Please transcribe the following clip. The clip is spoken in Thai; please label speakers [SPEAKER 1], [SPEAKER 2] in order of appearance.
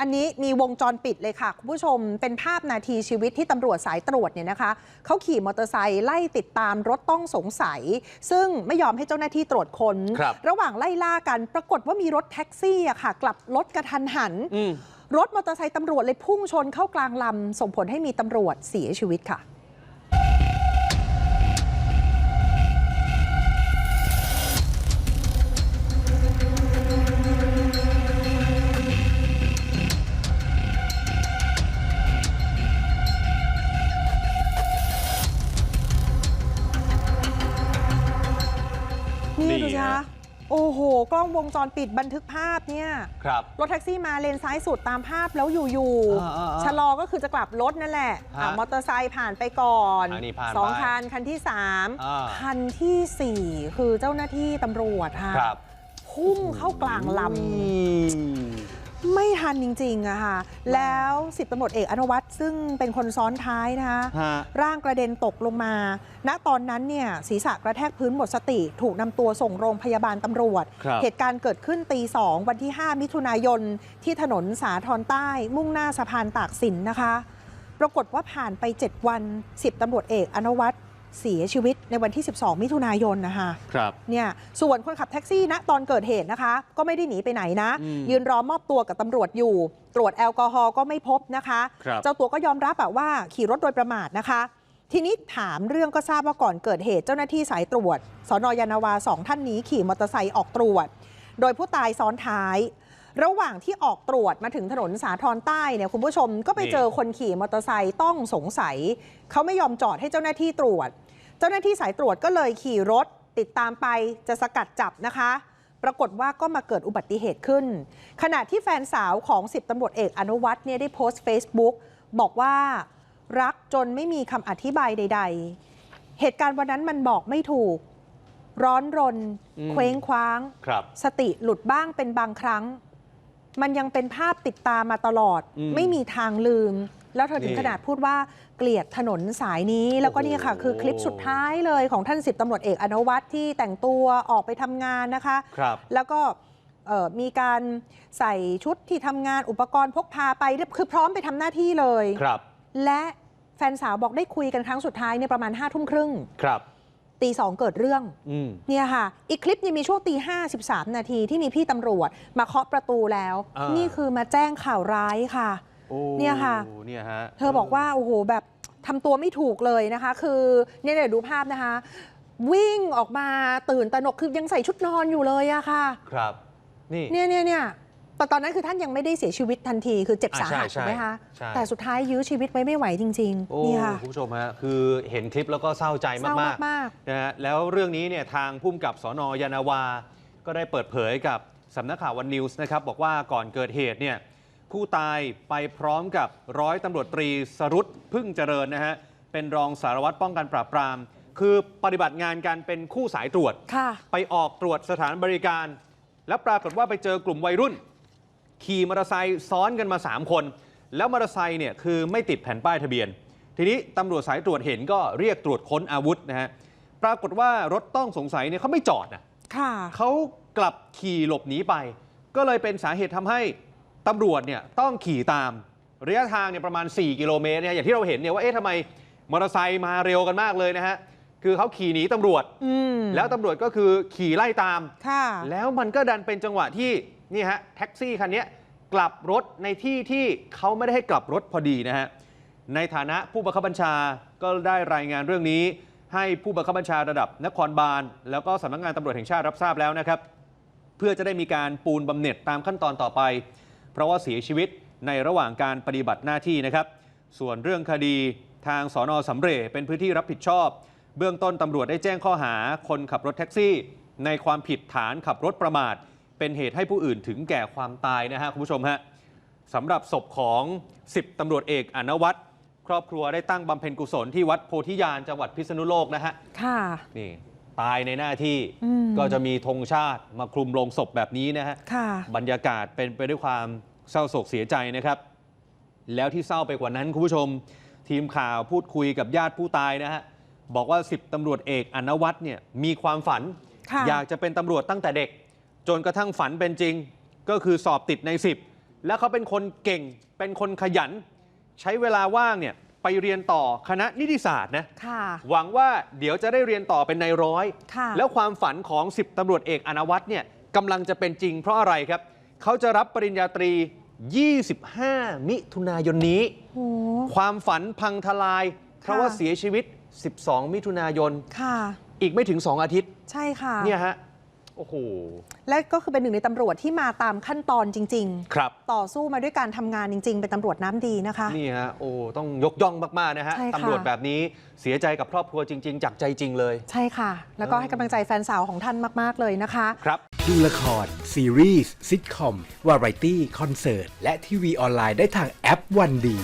[SPEAKER 1] อันนี้มีวงจรปิดเลยค่ะ คุณผู้ชมเป็นภาพนาทีชีวิตที่ตำรวจสายตรวจเนี่ยนะคะเขาขี่มอเตอร์ไซค์ไล่ติดตามรถต้องสงสัย ซึ่งไม่ยอมให้เจ้าหน้าที่ตรวจค้น
[SPEAKER 2] ครับ
[SPEAKER 1] ระหว่างไล่ล่ากันปรากฏว่ามีรถแท็กซี่อะค่ะ กลับรถกระทันหัน
[SPEAKER 2] อืม
[SPEAKER 1] รถมอเตอร์ไซค์ตำรวจเลยพุ่งชนเข้ากลางลำส่งผลให้มีตำรวจเสียชีวิตค่ะ นี่
[SPEAKER 2] นี่
[SPEAKER 1] ดูสิ
[SPEAKER 2] ฮะ
[SPEAKER 1] คะโอ้โห กล้องวงจรปิดบันทึกภาพเนี่ย
[SPEAKER 2] ครับ
[SPEAKER 1] รถแท็กซี่มาเลนซ้ายสุดตามภาพแล้วอยู่
[SPEAKER 2] อ่าอ่าอ่า
[SPEAKER 1] ๆชะลอก็คือจะกลับรถนั่นแหละอะ
[SPEAKER 2] ฮะ
[SPEAKER 1] มอเตอร์ไซค์ผ่านไปก่อน
[SPEAKER 2] อันนี้ผ่าน
[SPEAKER 1] สอง
[SPEAKER 2] ไป
[SPEAKER 1] คันคันที่สาม
[SPEAKER 2] อ่า
[SPEAKER 1] คันที่สี่คือเจ้าหน้าที่ตำรวจค่ะ
[SPEAKER 2] ครับ
[SPEAKER 1] พุ่งเข้ากลางลำ
[SPEAKER 2] อืม
[SPEAKER 1] ไม่ทันจริงๆอะค่ะ แล้วสิบตำรวจเอกอนุวัตรซึ่งเป็นคนซ้อนท้ายนะคะ
[SPEAKER 2] ฮะ
[SPEAKER 1] ร่างกระเด็นตกลงมา ณตอนนั้นเนี่ยศีรษะกระแทกพื้นหมดสติ ถูกนำตัวส่งโรงพยาบาลตำรวจ
[SPEAKER 2] ครับ
[SPEAKER 1] เหตุการณ์เกิดขึ้นตีสองวันที่ 5 มิถุนายน ที่ถนนสาทรใต้ มุ่งหน้าสะพานตากสินนะคะ ปรากฏว่าผ่านไป 7 วัน10ตำรวจเอก อนุวัตร เสียชีวิตในวันที่ 12 มิถุนายนนะคะ
[SPEAKER 2] ครับ
[SPEAKER 1] เนี่ยส่วนคนขับแท็กซี่ณตอนเกิดเหตุนะคะ ก็ไม่ได้หนีไปไหนนะ
[SPEAKER 2] อืม
[SPEAKER 1] ยืนรอมอบตัวกับตำรวจอยู่ ตรวจแอลกอฮอล์ก็ไม่พบนะคะ
[SPEAKER 2] ครับ
[SPEAKER 1] เจ้าตัวก็ยอมรับอะว่าขี่รถโดยประมาทนะคะ ทีนี้ถามเรื่องก็ทราบว่าก่อนเกิดเหตุเจ้าหน้าที่สายตรวจ สนยานาวาสองท่านนี้ขี่มอเตอร์ไซค์ออกตรวจ โดยผู้ตายซ้อนท้าย ระหว่างที่ออกตรวจมาถึงถนนสาทรใต้เนี่ยคุณผู้ชมก็ไป
[SPEAKER 2] นี่
[SPEAKER 1] เจอคนขี่มอเตอร์ไซค์ต้องสงสัย เขาไม่ยอมจอดให้เจ้าหน้าที่ตรวจ เจ้าหน้าที่สายตรวจก็เลยขี่รถติดตามไปจะสกัดจับนะคะ ปรากฏว่าก็มาเกิดอุบัติเหตุขึ้น ขณะที่แฟนสาวของ10ตำรวจเอกอนุวัฒน์เนี่ยได้โพสต์ Facebook บอกว่ารักจนไม่มีคำอธิบายใด ๆ เหตุการณ์วันนั้นมันบอกไม่ถูก ร้อนรน
[SPEAKER 2] อืม
[SPEAKER 1] เคว้งคว้าง
[SPEAKER 2] ครับ
[SPEAKER 1] สติหลุดบ้างเป็นบางครั้ง มันยังเป็นภาพติดตามมาตลอด
[SPEAKER 2] อืม
[SPEAKER 1] ไม่มีทางลืม แล้วเธอถึง
[SPEAKER 2] นี่
[SPEAKER 1] ขนาดพูดว่าเกลียดถนนสายนี้ แล้วก็
[SPEAKER 2] โอ้โห
[SPEAKER 1] เนี่ยค่ะ คือคลิปสุดท้ายเลยของท่านสิบตำรวจเอกอนุวัตรที่แต่งตัวออกไปทำงานนะคะ
[SPEAKER 2] ครับ
[SPEAKER 1] แล้วก็เอ่อมีการใส่ชุดที่ทำงานอุปกรณ์พกพาไปคือพร้อมไปทำหน้าที่เลย
[SPEAKER 2] ครับ
[SPEAKER 1] และแฟนสาวบอกได้คุยกันครั้งสุดท้ายเนี่ยประมาณ5้าทุ่มครึ่ง
[SPEAKER 2] ครับ
[SPEAKER 1] ตีสองเกิดเรื่อง
[SPEAKER 2] อืม
[SPEAKER 1] เนี่ยค่ะ อีกคลิปนี้มีช่วงตีห้าสิบสามนาทีที่มีพี่ตำรวจมาเคาะประตูแล้ว
[SPEAKER 2] อ่านี่
[SPEAKER 1] นี่คือมาแจ้งข่าวร้ายค่ะ
[SPEAKER 2] โอ้
[SPEAKER 1] เนี่ยค่ะ
[SPEAKER 2] เนี่ยฮะ
[SPEAKER 1] เธอบอกว่าโอ้โหแบบทำตัวไม่ถูกเลยนะคะ คือเนี่ยเดี๋ยวดูภาพนะคะ วิ่งออกมาตื่นตระหนกคือยังใส่ชุดนอนอยู่เลยอะค่ะ
[SPEAKER 2] ครับ นี่
[SPEAKER 1] เนี่ยเนี่ยเนี่ยแต่ตอนนั้นคือท่านยังไม่ได้เสียชีวิตทันที คือเจ็บ
[SPEAKER 2] อ่า
[SPEAKER 1] สาหัส
[SPEAKER 2] ใช่
[SPEAKER 1] ถูกไหมคะ
[SPEAKER 2] ใช่
[SPEAKER 1] แต่สุดท้ายยื้อชีวิตไว้ไม่ไหวจริง
[SPEAKER 2] โอ้
[SPEAKER 1] ๆนี่ค่ะ
[SPEAKER 2] คุณผู้ชมฮะคือเห็นคลิปแล้วก็เศร้าใจ
[SPEAKER 1] เศร้ามา
[SPEAKER 2] กๆ
[SPEAKER 1] มาก
[SPEAKER 2] นะฮะแล้วเรื่องนี้เนี่ยทางพุ่มกับสนยานาวา ก็ได้เปิดเผยกับสำนักข่าววันนิวส์นะครับบอกว่าก่อนเกิดเหตุเนี่ยผู้ตายไปพร้อมกับร้อยตำรวจตรีสรุตพึ่งเจริญนะฮะเป็นรองสารวัตรป้องกันปราบปราม คือปฏิบัติงานกันเป็นคู่สายตรวจ
[SPEAKER 1] ค่ะ
[SPEAKER 2] ไปออกตรวจสถานบริการ แล้วปรากฏว่าไปเจอกลุ่มวัยรุ่น ขี่มอเตอร์ไซค์ซ้อนกันมา 3 คน แล้วมอเตอร์ไซค์เนี่ยคือไม่ติดแผ่นป้ายทะเบียน ทีนี้ตำรวจสายตรวจเห็นก็เรียกตรวจค้นอาวุธนะฮะปรากฏว่ารถต้องสงสัยเนี่ยเขาไม่จอดนะ
[SPEAKER 1] ค่ะ
[SPEAKER 2] เขากลับขี่หลบหนีไป ก็เลยเป็นสาเหตุทำให้ตำรวจเนี่ยต้องขี่ตามระยะทางเนี่ยประมาณ 4 กิโลเมตรเนี่ยอย่างที่เราเห็นเนี่ยว่าเอ๊ะทำไมมอเตอร์ไซค์มาเร็วกันมากเลยนะฮะคือเขาขี่หนีตำรวจ
[SPEAKER 1] อืม
[SPEAKER 2] แล้วตำรวจก็คือขี่ไล่ตาม
[SPEAKER 1] ค่ะ
[SPEAKER 2] แล้วมันก็ดันเป็นจังหวะที่ นี่ฮะแท็กซี่คันนี้กลับรถในที่ที่เขาไม่ได้ให้กลับรถพอดีนะฮะในฐานะผู้บังคับบัญชาก็ได้รายงานเรื่องนี้ ให้ผู้บังคับบัญชาระดับนครบาล แล้วก็สำนักงานตำรวจแห่งชาติรับทราบแล้วนะครับ เพื่อจะได้มีการปูนบำเหน็จตามขั้นตอนต่อไป เพราะว่าเสียชีวิตในระหว่างการปฏิบัติหน้าที่นะครับ ส่วนเรื่องคดีทางสอนอสำเร็จเป็นพื้นที่รับผิดชอบ เบื้องต้นตำรวจได้แจ้งข้อหาคนขับรถแท็กซี่ ในความผิดฐานขับรถประมาท เป็นเหตุให้ผู้อื่นถึงแก่ความตายนะฮะคุณผู้ชมฮะสำหรับศพของ 10ตำรวจเอกอนวัตรครอบครัวได้ตั้งบำเพ็ญกุศลที่วัดโพธิญาณจังหวัดพิษณุโลกนะฮะ
[SPEAKER 1] ค่ะ
[SPEAKER 2] นี่ตายในหน้าที่
[SPEAKER 1] อืม
[SPEAKER 2] ก็จะมีธงชาติมาคลุมลงศพแบบนี้นะฮะ
[SPEAKER 1] ค่ะ
[SPEAKER 2] บรรยากาศเป็นไปด้วยความเศร้าโศกเสียใจนะครับ แล้วที่เศร้าไปกว่านั้นคุณผู้ชม ทีมข่าวพูดคุยกับญาติผู้ตายนะฮะบอกว่า 10ตำรวจเอกอนวัตรเนี่ยมีความฝัน
[SPEAKER 1] ค่ะ
[SPEAKER 2] อยากจะเป็นตำรวจตั้งแต่เด็ก จนกระทั่งฝันเป็นจริง ก็คือสอบติดใน 10 แล้วเขาเป็นคนเก่งเป็นคนขยัน ใช้เวลาว่างเนี่ยไปเรียนต่อคณะนิติศาสตร์นะ
[SPEAKER 1] ค่ะ
[SPEAKER 2] หวังว่าเดี๋ยวจะได้เรียนต่อเป็นนายร้อย
[SPEAKER 1] ค่ะ
[SPEAKER 2] แล้วความฝันของ 10ตำรวจเอกอนวัตเนี่ยกำลังจะเป็นจริงเพราะอะไรครับ เขาจะรับปริญญาตรี 25 มิถุนายนนี้
[SPEAKER 1] โอ้
[SPEAKER 2] ความฝันพังทลาย เพราะ
[SPEAKER 1] ค่ะ
[SPEAKER 2] ว่าเสียชีวิต 12 มิถุนายน
[SPEAKER 1] ค่ะ
[SPEAKER 2] อีกไม่ถึง 2 อาทิตย์
[SPEAKER 1] ใช่ค่ะ
[SPEAKER 2] เนี่ยฮะ โอ้โห
[SPEAKER 1] และก็คือเป็นหนึ่งในตำรวจที่มาตามขั้นตอนจริง
[SPEAKER 2] ครับ
[SPEAKER 1] ๆต่อสู้มาด้วยการทำงานจริง ๆ เป็นตำรวจน้ำดีนะคะ
[SPEAKER 2] นี่ฮะ โอ้ ต้องยกย่องมากๆนะฮะ
[SPEAKER 1] ใช่ค่ะ
[SPEAKER 2] ตำรวจแบบนี้เสียใจกับครอบครัวจริง ๆ จากใจจริงเลย
[SPEAKER 1] ใช่ค่ะ แล้วก็ให้กำลังใจแฟนสาวของท่านมาก ๆ เลยนะคะ
[SPEAKER 2] ครับ
[SPEAKER 3] ดูละคร ซีรีส์ซิทคอม วาไรตี้ คอนเสิร์ต และทีวีออนไลน์ได้ทางแอปวันดี